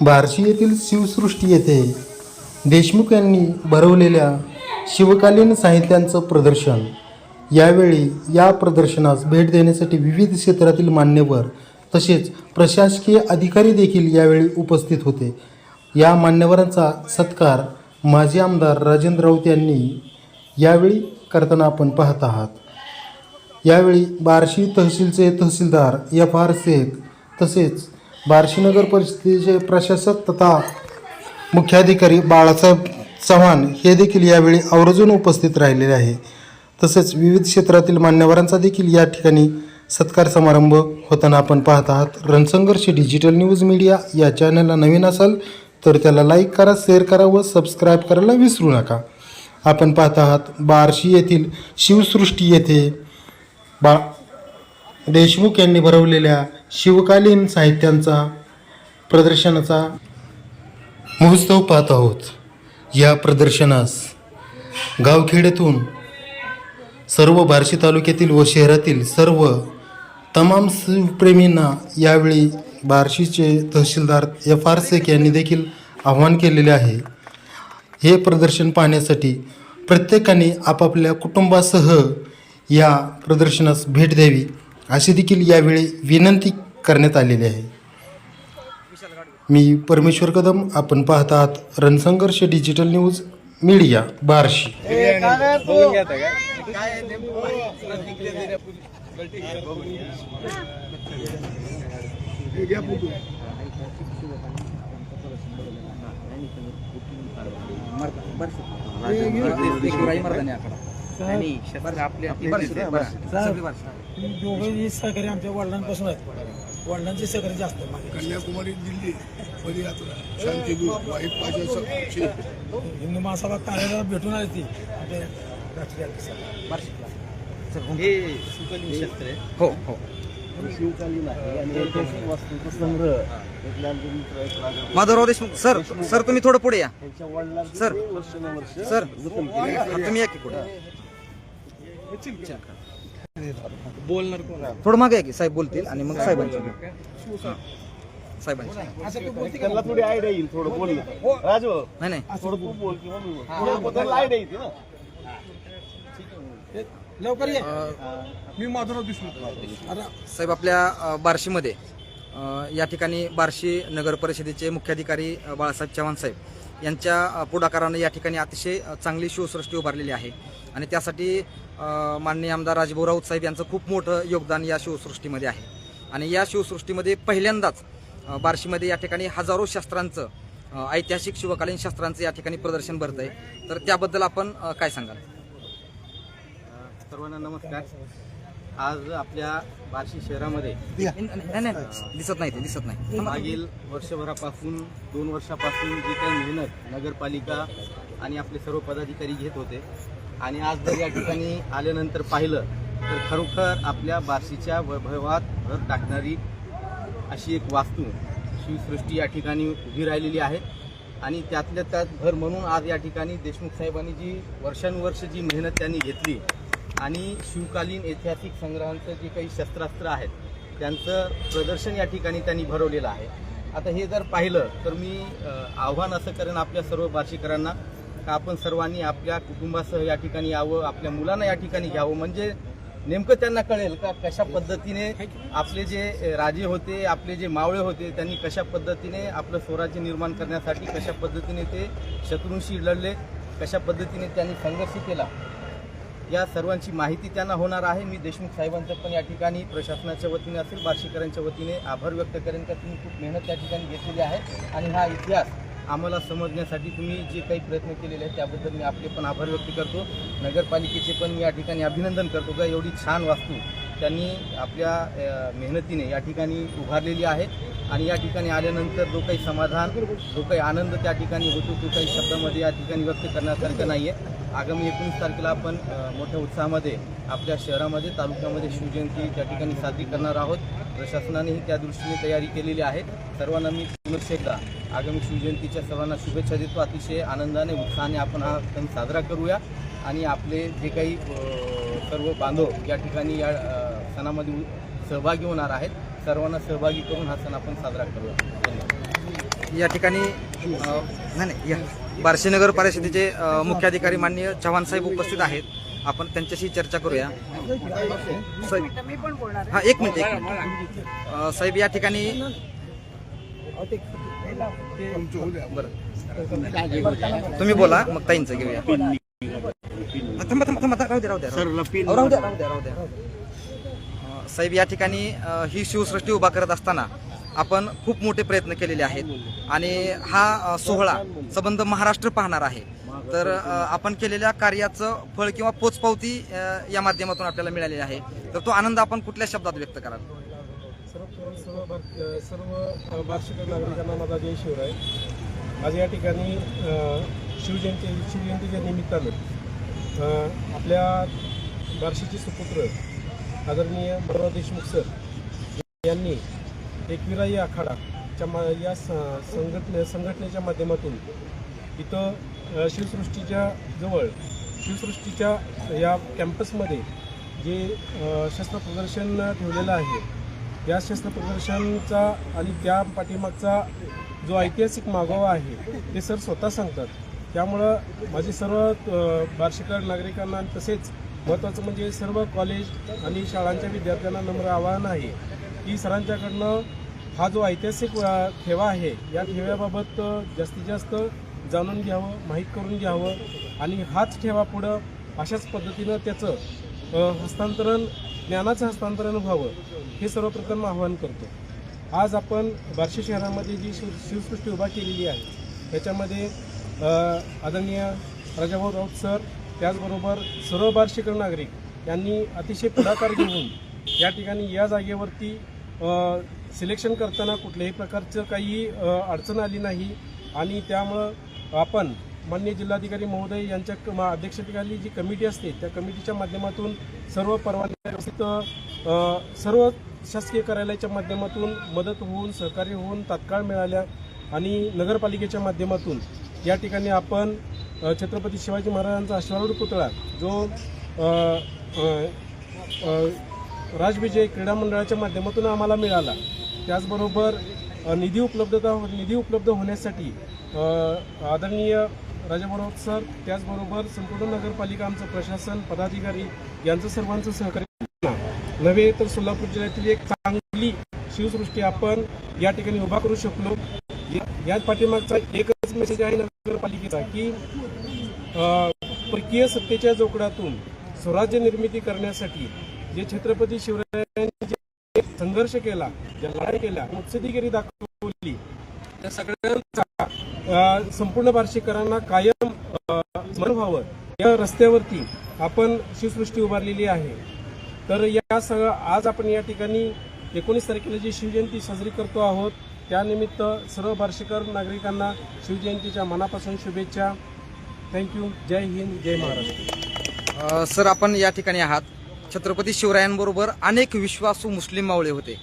बार्शी येथील शिवसृष्टी येथे देशमुख यांनी भरवलेल्या शिवकालीन साहित्यांचं प्रदर्शन. यावेळी या प्रदर्शनास भेट देण्यासाठी विविध क्षेत्रातील मान्यवर तसेच प्रशासकीय अधिकारी देखील यावेळी उपस्थित होते. या मान्यवरांचा सत्कार माजी आमदार राजेंद्र राऊत यांनी यावेळी करताना आपण पाहत आहात. यावेळी बार्शी तहसीलचे तहसीलदार एफ आर शेख तसेच बार्शी नगर परिषदेचे प्रशासक तथा मुख्याधिकारी बाळासाहेब चव्हाण हे देखील यावेळी आवर्जून उपस्थित राहिलेले आहे. तसेच विविध क्षेत्रातील मान्यवरांचा देखील या ठिकाणी सत्कार समारंभ होताना आपण पाहत आहात. रणसंघर्ष डिजिटल न्यूज मीडिया या चॅनलला नवीन असाल तर त्याला लाईक करा शेअर करा व सबस्क्राईब करायला विसरू नका. आपण पाहत आहात बार्शी येथील शिवसृष्टी येथे बा देशमुख यांनी भरवलेल्या शिवकालीन साहित्यांचा प्रदर्शनाचा महोत्सव पाहत आहोत. या प्रदर्शनास गावखेड्यातून सर्व बार्शी तालुक्यातील व शहरातील सर्व तमाम शिवप्रेमींना यावेळी बार्शीचे तहसीलदार एफ आर शेख यांनी देखील आवाहन केलेले आहे. हे प्रदर्शन पाहण्यासाठी प्रत्येकाने आपापल्या कुटुंबासह या प्रदर्शनास भेट द्यावी. अशी देखील यावेळी विनंती करण्यात आलेली आहे. मी परमेश्वर कदम आपण पाहत आहात Ransangharsh digital news media Barshi. दोघंही सहकारी आमच्या वडिलांपासून आहेत. वडिलांचे सहकारी जास्त. कन्याकुमारी दिल्ली पदयात्रा वाईट हिंदू महासभा कार्यालयात भेटून आली ती. राष्ट्रीय अध्यक्षाला. हो हो माधवराव देशमुख सर सर तुम्ही थोडं पुढे या. सर सर हा, तुम्ही या की पुढे. बोलणार थोडं मागे या की साहेब बोलतील आणि मग साहेबांची. हा. साहेबांची. त्यांना थोडी आयडिया येईल थोडं बोलणं राजू नाही नाही. थोडं तू बोल किंवा मी बोल थोडं त्यांना आयडिया येते ना. लवकर ये. अं, मी माधवराव देशमुख आता साहेब आपल्या बार्शीमध्ये या ठिकाणी बार्शी नगर परिषदेचे मुख्याधिकारी बाळासाहेब चव्हाण साहेब. यांच्या पुढाकारानं या ठिकाणी अतिशय चांगली शिवसृष्टी उभारलेली आहे. आणि त्यासाठी माननीय आमदार राजभाऊ राऊत साहेब यांचं खूप मोठं योगदान या शिवसृष्टीमध्ये आहे. आणि या शिवसृष्टीमध्ये पहिल्यांदाच बार्शीमध्ये या ठिकाणी हजारो शस्त्रांचं ऐतिहासिक शिवकालीन शस्त्रांचं या ठिकाणी प्रदर्शन भरत आहे तर त्याबद्दल आपण काय सांगाल? सर्वांना नमस्कार. आज आपल्या बार्शी शहरामध्ये नाही नाही, नाही, दिसत नाही ते दिसत नाही. मागील वर्षभरापासून दोन वर्षापासून जी काही मेहनत नगरपालिका आणि आपले सर्व पदाधिकारी घेत होते आणि आज जर या ठिकाणी आल्यानंतर पाहिलं तर खरोखर आपल्या बार्शीच्या वैभवात भर टाकणारी अशी एक वास्तू शिवसृष्टी या ठिकाणी उभी राहिलेली आहे. आणि त्यातल्या त्यात भर म्हणून आज या ठिकाणी देशमुख साहेबांनी जी वर्षानुवर्ष जी मेहनत त्यांनी घेतली आणि शिवकालीन ऐतिहासिक संग्रहांचं जे काही शस्त्रास्त्र आहेत त्यांचं प्रदर्शन या ठिकाणी त्यांनी भरवलेलं आहे. आता हे जर पाहिलं तर मी आव्हान असं करेन आपल्या सर्व भाषिकरांना का आपण सर्वांनी आपल्या कुटुंबासह या ठिकाणी यावं आपल्या मुलांना या ठिकाणी घ्यावं. म्हणजे नेमकं त्यांना कळेल का कशा पद्धतीने आपले जे राजे होते आपले जे मावळे होते त्यांनी कशा पद्धतीने आपलं स्वराज्य निर्माण करण्यासाठी कशा पद्धतीने ते शत्रूंशी लढले कशा पद्धतीने त्यांनी संघर्ष केला या सर्वांची माहिती त्यांना होणार आहे. मी देशमुख साहेबांचं पण या ठिकाणी प्रशासनाच्या वतीने असेल बार्शीकरांच्या वतीने आभार व्यक्त करेन का? तुम्ही खूप मेहनत त्या ठिकाणी घेतलेली आहे. आणि हा इतिहास आम्हाला समजण्यासाठी तुम्ही जे काही प्रयत्न केलेले आहेत त्याबद्दल मी आपले पण आभार व्यक्त करतो. नगरपालिकेचे पण मी या ठिकाणी अभिनंदन करतो का? एवढी छान वास्तू त्यांनी आपल्या मेहनतीने या ठिकाणी उभारलेली आहे आणि या ठिकाणी आल्यानंतर जो काही समाधान जो काही आनंद त्या ठिकाणी होतो तो काही शब्दामध्ये या ठिकाणी व्यक्त करण्यासारखं नाही आहे आगामी एकोणीस तारखेला आपण मोठ्या उत्साहामध्ये आपल्या शहरामध्ये तालुक्यामध्ये शिवजयंती त्या ठिकाणी साजरी करणार आहोत. प्रशासनानेही त्या दृष्टीने तयारी केलेली आहे. सर्वांना मी पुनश्च एकदा आगामी शिवजयंतीच्या सर्वांना शुभेच्छा देतो. अतिशय आनंदाने उत्साहाने आपण हा सण साजरा करूया. आणि आपले जे काही सर्व बांधव या ठिकाणी या सणामध्ये सहभागी होणार आहेत. सर्वांना सहभागी करून हा सण आपण साजरा करूया. धन्यवाद. या ठिकाणी नाही नाही या बार्शी नगर परिषदेचे मुख्याधिकारी माननीय चव्हाण साहेब उपस्थित आहेत. आपण त्यांच्याशी चर्चा करूया. हा एक मिनिट एक मिनिट. साहेब या ठिकाणी बरं. तुम्ही बोला मग ताईंचं घेऊया. थांबा थांबा थांबा राहू द्या राहू द्या राहू द्या. राहू द्या राहू द्या राहू द्या. अ, साहेब या ठिकाणी ही शिवसृष्टी उभा करत असताना आपण खूप मोठे प्रयत्न केलेले आहेत. आणि हा सोहळा संबंध महाराष्ट्र पाहणार आहे. तर आपण केलेल्या कार्याचं फळ किंवा पोचपावती या माध्यमातून आपल्याला मिळालेली आहे. तर तो आनंद आपण कुठल्या शब्दात व्यक्त कराल? सर्व वार्षिक नागरिकांना माझा जय शिवराय. आज या ठिकाणी शिवजयंती शिवजयंतीच्या निमित्तानं आपल्या बार्शीचे सुपुत्र आदरणीय बळवंत देशमुख सर यांनी एकविराई आखाडाच्या मा या स- संघटने संघटनेच्या माध्यमातून इथं शिवसृष्टीच्या जवळ शिवसृष्टीच्या या कॅम्पसमध्ये जे शस्त्रप्रदर्शन शस्त्र प्रदर्शन ठेवलेलं आहे या शस्त्रप्रदर्शनचा आणि त्या पाठीमागचा जो ऐतिहासिक मागोवा आहे ते सर स्वतः सांगतात. त्यामुळं माझे सर्व बार्शीकर नागरिकांना तसेच महत्त्वाचं म्हणजे सर्व कॉलेज आणि शाळांच्या विद्यार्थ्यांना नम्र आवाहन आहे की सरांच्याकडनं हा जो ऐतिहासिक ठेवा आहे या ठेव्याबाबत जास्तीत जास्त जाणून घ्यावं माहीत करून घ्यावं आणि हाच ठेवा पुढं अशाच पद्धतीनं त्याचं हस्तांतरण ज्ञानाचं हस्तांतरण व्हावं हे सर्वप्रथम आवाहन करतो. आज आपण बार्शी शहरामध्ये जी शिव शिवसृष्टी उभा केलेली आहे त्याच्यामध्ये आदरणीय राजाभाऊ राऊत सर त्याचबरोबर सर्व नागरिक यांनी अतिशय पुढाकार घेऊन या ठिकाणी या जागेवरती सिलेक्शन करताना कुठल्याही प्रकारचं काही अडचण आली नाही. आणि त्यामुळं आपण माननीय जिल्हाधिकारी महोदय यांच्या क- मा- अध्यक्षतेखाली जी कमिटी असते त्या कमिटीच्या माध्यमातून सर्व परवानग्या व्यवस्थित सर्व शासकीय कार्यालयाच्या माध्यमातून मदत होऊन सहकार्य होऊन तात्काळ मिळाल्या. आणि नगरपालिकेच्या माध्यमातून या ठिकाणी आपण छत्रपती शिवाजी महाराजांचा अश्वारूढ पुतळा जो राजविजय क्रीडा मंडळाच्या माध्यमातून आम्हाला मिळाला. त्याचबरोबर निधी उपलब्धता हो, निधी उपलब्ध होण्यासाठी आदरणीय राजाभाऊ सर त्याचबरोबर संपूर्ण नगरपालिका आमचं प्रशासन पदाधिकारी यांचं सर्वांचं सहकार्य. नव्हे तर सोलापूर जिल्ह्यातील एक चांगली शिवसृष्टी आपण या ठिकाणी उभा करू शकलो. याच पाठीमागचा एकच मेसेज आहे नगरपालिकेचा की परकीय सत्तेच्या जोकडातून स्वराज्य निर्मिती करण्यासाठी जे छत्रपती शिवरायांनी जे संघर्ष केला ज्या लढाई केल्या मुत्सदीगिरी दाखवली त्या सगळ्यांचा संपूर्ण बार्शीकरांना कायम स्मरण व्हावं. या रस्त्यावरती आपण शिवसृष्टी उभारलेली आहे. तर या सगळं आज आपण या ठिकाणी एकोणीस तारखेला जी शिवजयंती साजरी करतो आहोत त्यानिमित्त सर्व बार्शीकर नागरिकांना शिवजयंतीच्या मनापासून शुभेच्छा. थँक्यू जय हिंद जय महाराष्ट्र. सर आपण या ठिकाणी आहात. छत्रपती शिवरायांबरोबर अनेक विश्वासू मुस्लिम मावळे होते.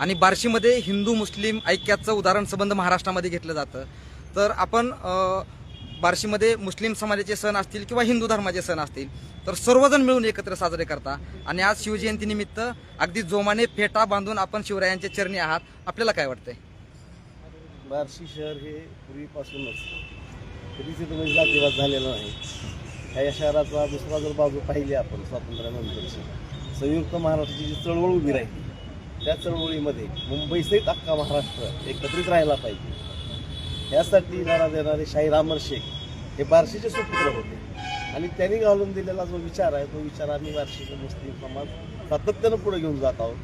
आणि बार्शीमध्ये हिंदू मुस्लिम ऐक्याचं उदाहरण संबंध महाराष्ट्रामध्ये घेतलं जातं. तर आपण बार्शीमध्ये मुस्लिम समाजाचे सण असतील किंवा हिंदू धर्माचे सण असतील तर सर्वजण मिळून एकत्र साजरे करता. आणि आज शिवजयंतीनिमित्त अगदी जोमाने फेटा बांधून आपण शिवरायांच्या चरणी आहात. आपल्याला काय वाटतंय? बार्शी शहर हे पूर्वीपासूनच. कधीच इथं म्हणजे जातीवाद झालेला नाही. ह्या या शहराचा दुसरा जर बाजू पाहिली आपण स्वातंत्र्यानंतरची संयुक्त महाराष्ट्राची जी चळवळ उभी राहिली त्या चळवळीमध्ये मुंबईसहित अख्खा महाराष्ट्र एकत्रित राहिला पाहिजे. यासाठी नारा देणारे शाहीर अमर शेख हे बार्शीचे सुपुत्र होते. आणि त्यांनी घालून दिलेला जो विचार आहे तो विचार आम्ही बार्शीचे मुस्लिम समाज सातत्यानं पुढे घेऊन जात आहोत.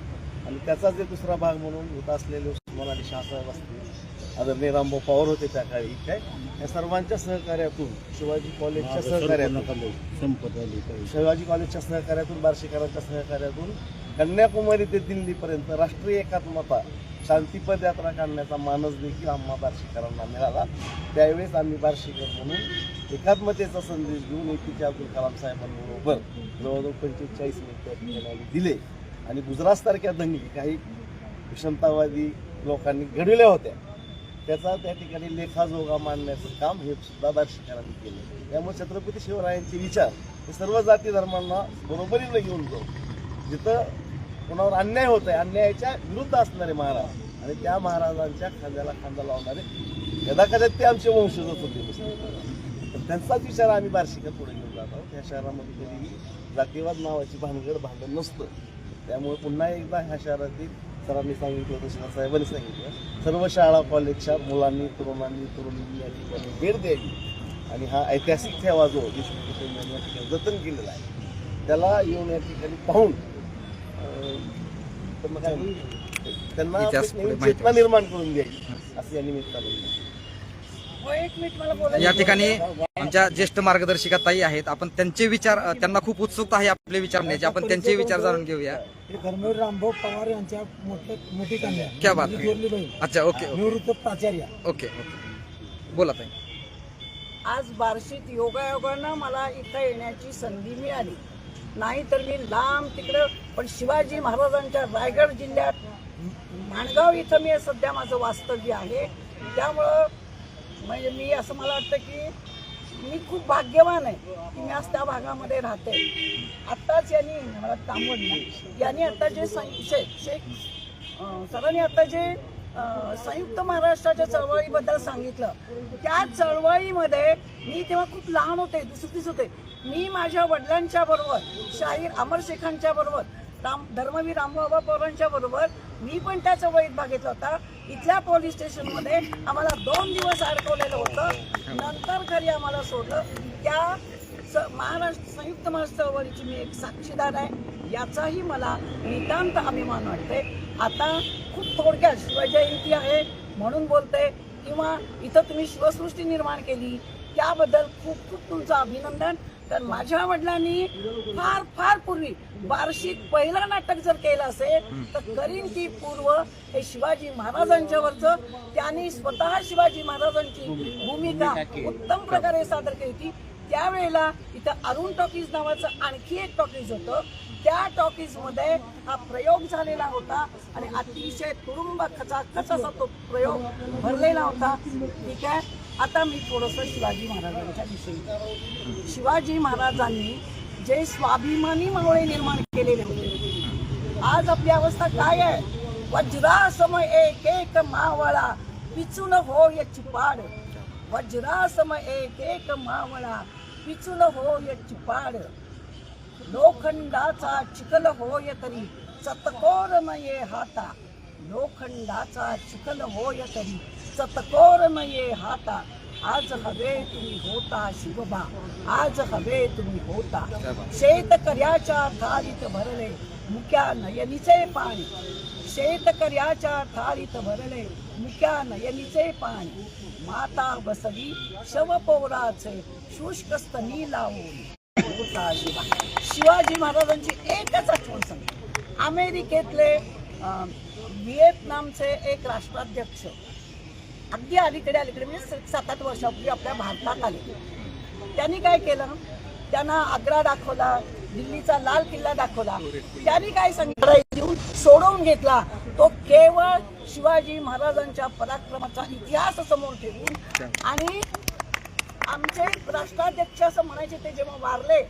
आणि त्याचाच एक दुसरा भाग म्हणून होत असलेले उस्मान आणि शाहसाहेब असतील आदरणीय रामभाऊ पवार होते त्या काळी काय या सर्वांच्या सहकार्यातून शिवाजी कॉलेजच्या सहकार्यातून शिवाजी कॉलेजच्या सहकार्यातून बार्शीकरांच्या सहकार्यातून कन्याकुमारी ते दिल्लीपर्यंत राष्ट्रीय एकात्मता शांतीपद यात्रा काढण्याचा मानस देखील आम्हा बार्शीकरांना मिळाला. त्यावेळेस आम्ही बार्शीकर म्हणून एकात्मतेचा संदेश घेऊन ए पी जे अब्दुल कलाम साहेबांबरोबर जवळजवळ पंचेचाळीस मिनिटं दिले. आणि गुजरातसारख्या दंगली काही विषमतावादी लोकांनी घडविल्या होत्या. त्याचा त्या ठिकाणी लेखाजोगा मांडण्याचं काम हे सुद्धा बार्शीकरांनी केलं. त्यामुळे छत्रपती शिवरायांचे विचार हे सर्व जाती धर्मांना बरोबरीनं घेऊन जाऊ जिथं कोणावर अन्याय होत आहे अन्यायाच्या विरुद्ध असणारे महाराज आणि त्या महाराजांच्या खांद्याला खांदा लावणारे कदाकदाचित ते आमचे वंशजच होते. त्यांचाच विचार आम्ही बार्शिकात पुढे घेऊन जात आहोत. ह्या शहरामध्ये कधीही जातीवाद नावाची भानगड भांडण नसतं. त्यामुळे पुन्हा एकदा ह्या शहरातील सरांनी सांगितलं तसं साहेबांनी सांगितलं. सर्व शाळा कॉलेजच्या मुलांनी तरुणांनी तरुणींनी या ठिकाणी भेट द्यावी. आणि हा ऐतिहासिक ठेवा जो देशमुख कुटुंबियांनी या ठिकाणी जतन केलेला आहे. त्याला येऊन या ठिकाणी पाहून त्यांना चेतना निर्माण करून द्यावी असं या निमित्तानं या ठिकाणी आमच्या ज्येष्ठ मार्गदर्शिका ताई आहेत. आपण त्यांचे विचार त्यांना खूप उत्सुकता आहे आपले विचार नेण्याची आपण त्यांचे विचार जाणून घेऊया. हे धर्मवीर रामभाऊ पवार यांच्या मोठे मोठी कन्या. क्या बात अच्छा ओके. निवृत्त प्राचार्य. Okay okay. बोला ताई. आज बार्शीत योगायोगानं मला इथं येण्याची संधी मिळाली. नाहीतर मी लांब तिकडं पण शिवाजी महाराजांच्या रायगड जिल्ह्यात माणगाव इथं मी सध्या माझं वास्तव्य आहे. त्यामुळं म्हणजे मी असं मला वाटतं की मी खूप भाग्यवान आहे की मी आज त्या भागामध्ये राहते. आत्ताच यांनी मला तांबड यांनी आता जे शेख शेख सरांनी आता जे संयुक्त महाराष्ट्राच्या चळवळीबद्दल सांगितलं त्या चळवळीमध्ये मी तेव्हा खूप लहान होते दुसरीच होते. मी माझ्या वडिलांच्या बरोबर शाहीर अमर शेखांच्या बरोबर राम धर्मवीर रामबाबा पवारांच्या बरोबर मी पण त्याचा वैध भाग होता. इथल्या पोलीस स्टेशनमध्ये आम्हाला दोन दिवस अडकवलेलं होतं. नंतर घरी आम्हाला सोडलं. त्या स- महाराष्ट्र संयुक्त महाराष्ट्र चळवळीची मी एक साक्षीदार आहे. याचाही मला नितांत अभिमान वाटते आता खूप थोडक्यात शिवजयंती आहे म्हणून बोलते किंवा इथं तुम्ही शिवसृष्टी निर्माण केली त्याबद्दल खूप खूप तुमचं अभिनंदन. कारण माझ्या वडिलांनी फार फार पूर्वी बार्शीत पहिलं नाटक जर केलं असेल तर करीन की पूर्व हे शिवाजी महाराजांच्यावरचं त्यांनी स्वतः शिवाजी महाराजांची भूमिका उत्तम प्रकारे सादर केली होती. त्यावेळेला इथं अरुण टॉकीज नावाचं आणखी एक टॉकीज होतं. त्या टॉकीजमध्ये हा प्रयोग झालेला होता आणि अतिशय तुडुंब खचाखच असा तो प्रयोग भरलेला होता. ठीक आहे? आता मी थोडंसं शिवाजी महाराजांच्या विषयी. शिवाजी महाराजांनी जे स्वाभिमानी मावळे निर्माण केलेले होते आज आपली अवस्था काय आहे? वज्रासम एक एक मावळा पिचून होय पाड वज्रासम एक एक मावळा पिचून होय पाड लोखंडाचा चिखल होय तरी चतकोर नये हाता. लोखंडाचा चिखल होय तरी चतकोर नये हाता. आज हवे तुम्ही होता शिवबा. आज हवे तुम्ही होता. शेतकऱ्याच्या थाळीत भरले मुक्या नयनीचे पाणी. शेतकऱ्याच्या थाळीत भरले मुक्या नयनीचे पाणी. माता बसली शवपौराचे शुष्क स्तनी लावून. होता शिवा शिवाजी महाराजांची एकच आठवण सांगते. अमेरिकेतले व्हिएतनामचे एक राष्ट्राध्यक्ष अगदी अलीकडे अलीकडे म्हणजे सात आठ वर्षापूर्वी आपल्या भारतात आले. त्यांनी काय केलं? त्यांना आग्रा दाखवला दिल्लीचा लाल किल्ला दाखवला. त्यांनी काय सांगितलं? देऊन सोडवून घेतला. तो केवळ शिवाजी महाराजांच्या पराक्रमाचा इतिहास समोर ठेवून आणि आमचे राष्ट्राध्यक्ष असं म्हणायचे ते जेव्हा वारले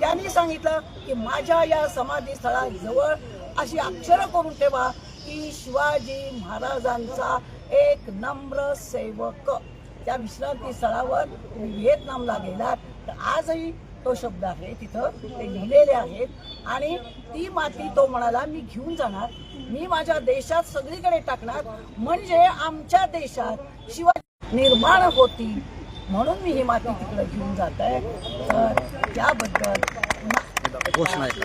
त्यांनी सांगितलं की माझ्या या समाधी स्थळाजवळ अशी अक्षरं करून ठेवा. की शिवाजी महाराजांचा एक नम्र सेवक. त्या विश्रांती स्थळावर व्हिएतनामला गेलात. तर आजही तो शब्द आहे तिथं ते लिहिलेले आहेत. आणि ती माती तो म्हणाला मी घेऊन जाणार. मी माझ्या देशात सगळीकडे टाकणार. म्हणजे आमच्या देशात शिवाजी निर्माण होती. म्हणून मी ही माती तिकडे घेऊन जात आहे तर त्याबद्दल.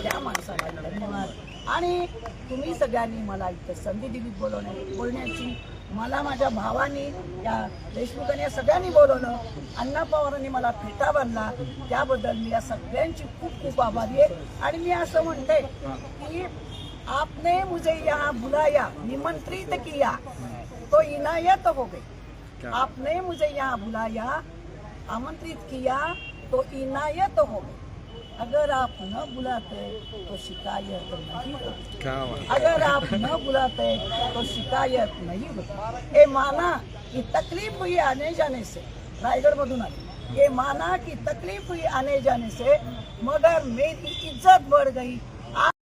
त्या माणसाला धन्यवाद. आणि तुम्ही सगळ्यांनी मला इथं संधी दिली बोलवण्या बोलण्याची. मला माझ्या भावानी त्या देशमुखांनी या सगळ्यांनी बोलवलं. अण्णा पवारांनी मला फेटा बांधला. त्याबद्दल मी या सगळ्यांची खूप खूप आभारी आहे. आणि मी असं म्हणते की आपने मुझे यहाँ बुलाया निमंत्रित किया तो इनायत हो गई. आपने मुझे यहाँ बुलाया आमंत्रित किया तो इनायत हो गई. अगर आप न बुलाते तो शिकायत नहीं होती. अगर आप न बुलाते तो शिकायत नहीं होती। ये माना कि तकलीफ हुई आने जाने से रायगढ़ मधुन आए ये माना कि तकलीफ हुई आने जाने से मगर मेरी इज्जत बढ़ गई।